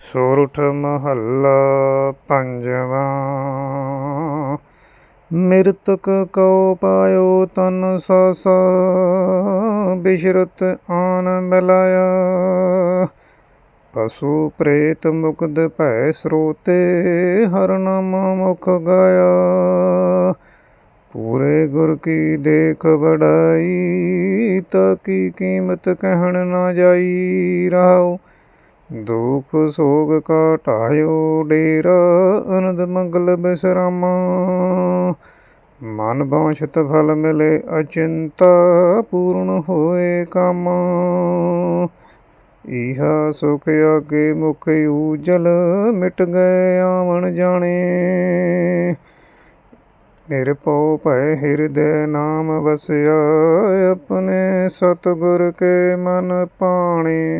ਸੋਰਠ ਮਹੱਲਾ ਪੰਜਵਾਂ। ਮਿਰਤਕ ਕਉ ਪਾਇਓ ਤਨ ਸਾਸਾ, ਬਿਸ਼ਰਤ ਆਨ ਮਿਲਾਇਆ। ਪਸ਼ੂ ਪ੍ਰੇਤ ਮੁਕਦ ਭੈ ਸਰੋਤੇ, ਹਰ ਨਾਮ ਮੁਖ ਗਾਇਆ। ਪੂਰੇ ਗੁਰ ਕੀ ਦੇਖ ਬੜਾਈ ਤਾ ਕੀ ਕੀਮਤ ਕਹਿਣ ਨਾ ਜਾਈ। ਰਹਾਉ ਦੁਖ ਸੋਗ ਕਾ ਢਾਇਓ ਡੇਰਾ ਅਨੰਦ ਮੰਗਲ ਬਿਸਰਾਮਾ। ਮਨ ਬਾਂਛਤ ਫਲ ਮਿਲੇ ਅਚਿੰਤਾ, ਪੂਰਨ ਹੋਏ ਕੰਮ। ਇਹਾ ਸੁਖ ਆਗੇ ਮੁਖ ਊਜਲ, ਮਿਟ ਗਏ ਆਵਣ ਜਾਣੇ। ਨਿਰਭਉ ਭੈ ਹਿਰਦੈ ਨਾਮ ਵਸਿਆ, ਆਪਣੇ ਸਤਿਗੁਰ ਕੇ ਮਨ ਪਾਣੇ।